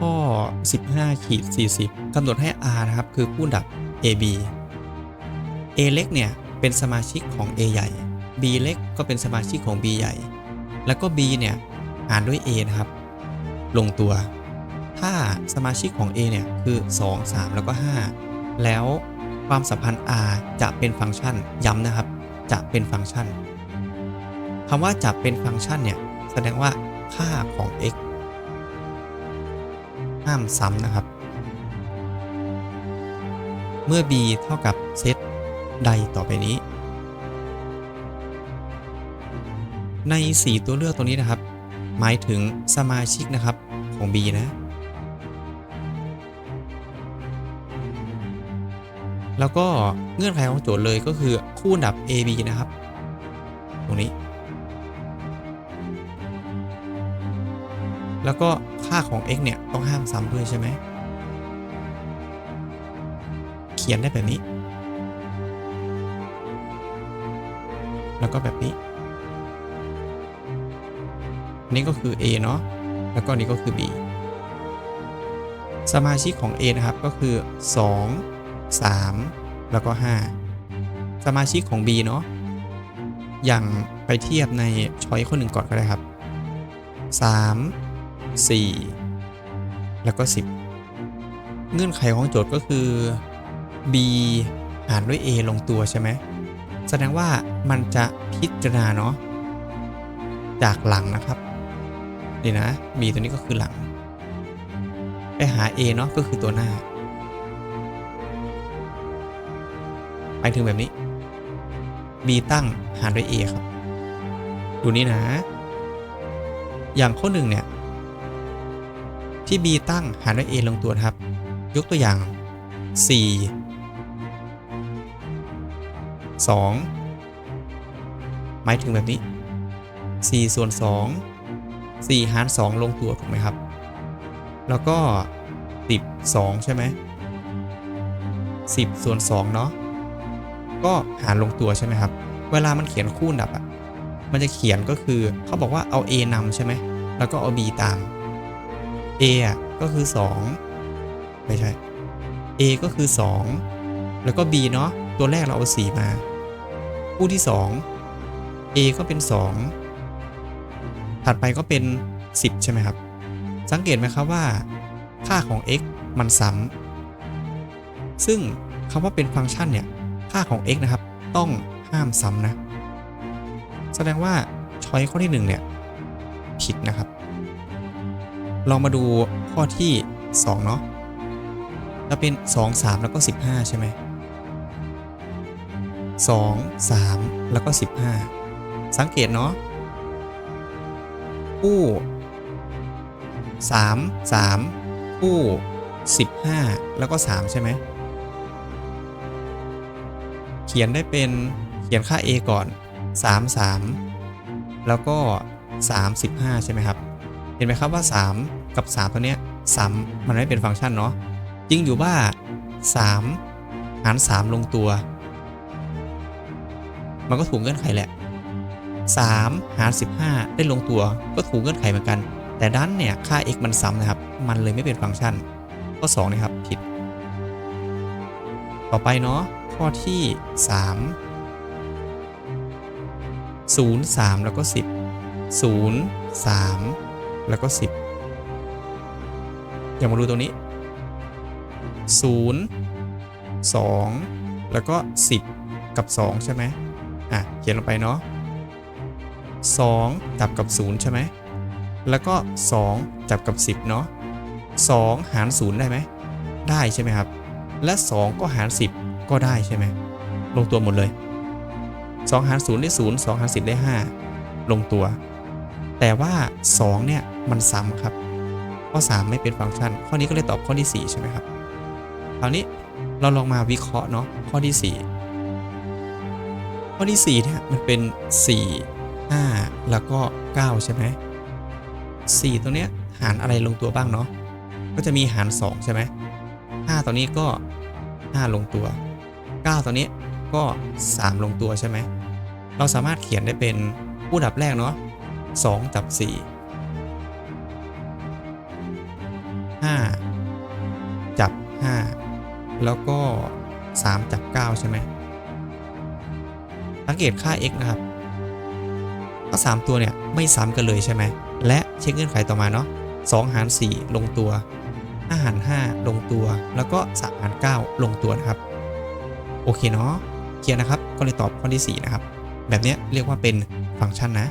ข้อ 15ขีด40กำหนดให้ R นะครับ คือคู่ดับ AB A เล็กเนี่ย เป็นสมาชิกของ A ใหญ่ B เล็กก็เป็นสมาชิกของ B ใหญ่ แล้วก็ B เนี่ยหารด้วย A นะครับ ลงตัว ถ้าสมาชิกของ A เนี่ย คือ 2 3 แล้วก็ 5 แล้วความสัมพันธ์ R จะเป็นฟังก์ชันย้ำนะครับ จะเป็นฟังก์ชันคำว่าจะเป็นฟังก์ชันเนี่ย แสดงว่าค่าของ x ห้ามซ้ำนะครับ เมื่อ b เท่ากับเซตใดต่อไปนี้ ใน 4 ตัวเลือกตัวนี้นะครับ หมายถึงสมาชิกนะครับของ b นะ แล้วก็เงื่อนไขของโจทย์เลยก็คือคู่ดับ AB นะครับ ตรงนี้ แล้วก็ค่าของ x เนี่ย ต้องห้ามซ้ำด้วยใช่ไหม เขียนได้แบบนี้ แล้วก็แบบนี้ นี่ก็คือ a เนาะ แล้วก็นี่ก็คือ b สมาชิกของ a นะครับก็คือ 2 3 แล้วก็ 5 สมาชิกของ b เนาะ อย่างไปเทียบในช้อยข้อหนึ่งก่อนก็ได้ครับ 3 4 แล้วก็ 10 เงื่อนไขของโจทย์ก็คือ b หารด้วย a ลงตัวใช่ไหมแสดงว่ามันจะพิจารณาเนาะจากหลังนะครับนี่นะ b ตัวนี้ก็คือหลัง ไปหา a เนาะก็คือตัวหน้าไปถึงแบบนี้ b ตั้งหารด้วย a ครับ ดูนี้นะ อย่างข้อหนึ่งเนี่ย ที่ b ตั้งหารด้วย a ลงตัวครับ ยกตัวอย่าง 4 2 หมายถึงแบบนี้ 4 ส่วน 2 4 หาร 2 ลงตัวถูกไหมครับ แล้วก็ 10 2 ใช่ไหม 10 ส่วน 2 เนาะก็หารลงตัวใช่ไหมครับ เวลามันเขียนคู่ดับอะมันจะเขียนก็คือเขาบอกว่าเอา A นำใช่ไหม แล้วก็เอา B ตาม A อะก็คือ 2 ไม่ใช่ A ก็คือ 2 แล้วก็ B เนาะตัวแรกเราเอา 4 มา คู่ที่ 2 A ก็เป็น 2 ถัดไปก็เป็น 10 ใช่ไหมครับ สังเกตไหมครับว่า ค่าของ x มันซ้ำซึ่งคำว่าเป็นฟังก์ชันเนี่ย ค่าของ x นะครับ ต้องห้ามซ้ำนะ แสดงว่าช้อยข้อที่ 1 เนี่ย ผิดนะครับ ลองมาดูข้อที่ 2 เนาะจะเป็น 2 3 แล้วก็ 15 ใช่ไหม2 3 แล้วก็ 15 สังเกตเนาะคู่ 3 3 คู่ 15 แล้วก็ 3 ใช่ไหม เขียนได้เป็นเขียนค่า a ก่อน 3 3 แล้วก็3 15ใช่ไหมครับ ห็นไหมครับว่า 3 กับ 3 ตัวเนี้ยซ้ำมันไม่เป็นฟังก์ชันเนาะจริงอยู่ว่า 3 หาร 3 ลงตัว มันก็ถูกเงื่อนไขแหละ 3 หาร 15 ได้ลงตัวก็ถูกเงื่อนไขเหมือนกัน แต่ด้านเนี่ยค่า x มันซ้ำนะครับ มันเลยไม่เป็นฟังก์ชัน ข้อ2นะครับผิด ต่อไปเนาะข้อที่ 3 0 3 แล้วก็ 10 0 3 แล้วก็ 10 อย่างมาดูตรงนี้ 0 2 แล้วก็ 10 กับ 2 ใช่ไหมอะ เขียนลงไปเนาะ2จับกับ 0 ใช่ไหม แล้วก็ 2 จับกับ 10 เนาะ2หาร 0 ได้ไหม ได้ใช่ไหมครับ และ 2 ก็หาร 10 ก็ได้ใช่ไหม ลงตัวหมดเลย 2 หาร 0 ได้ 0 2 หาร 10 ได้ 5 ลงตัว แต่ว่า 2 เนี่ย มันซ้ำครับ ข้อ 3 ไม่เป็นฟังก์ชัน ข้อนี้ก็เลยตอบข้อที่ 4 ใช่ไหมครับคราวนี้เราลองมาวิเคราะห์เนาะข้อที่ 4 ข้อที่4เนี่ยมันเป็น 4 5 แล้วก็ 9 ใช่ไหม4ตัวเนี้ยหารอะไรลงตัวบ้างเนาะก็จะมีหาร 2 ใช่ไหม5ตัวนี้ก็ 5 ลงตัว 9ตัวนี้ก็ 3 ลงตัวใช่ไหมเราสามารถเขียนได้เป็นคู่ดับแรกเนาะ 2 จับ 4 5 จับ 5 แล้วก็ 3 จับ 9 ใช่ไหมสังเกตค่า x นะครับก็3ตัวเนี่ยไม่ซ้ำกันเลยใช่ไหม และเช็คเงื่อนไขต่อมาเนาะ2หาร 4 ลงตัว5หาร 5 ลงตัว แล้วก็3หาร 9 ลงตัวนะครับ โอเคเนาะ เคลียร์นะครับ ก็เลยตอบข้อที่ 4 นะครับ แบบนี้เรียกว่าเป็นฟังก์ชันนะ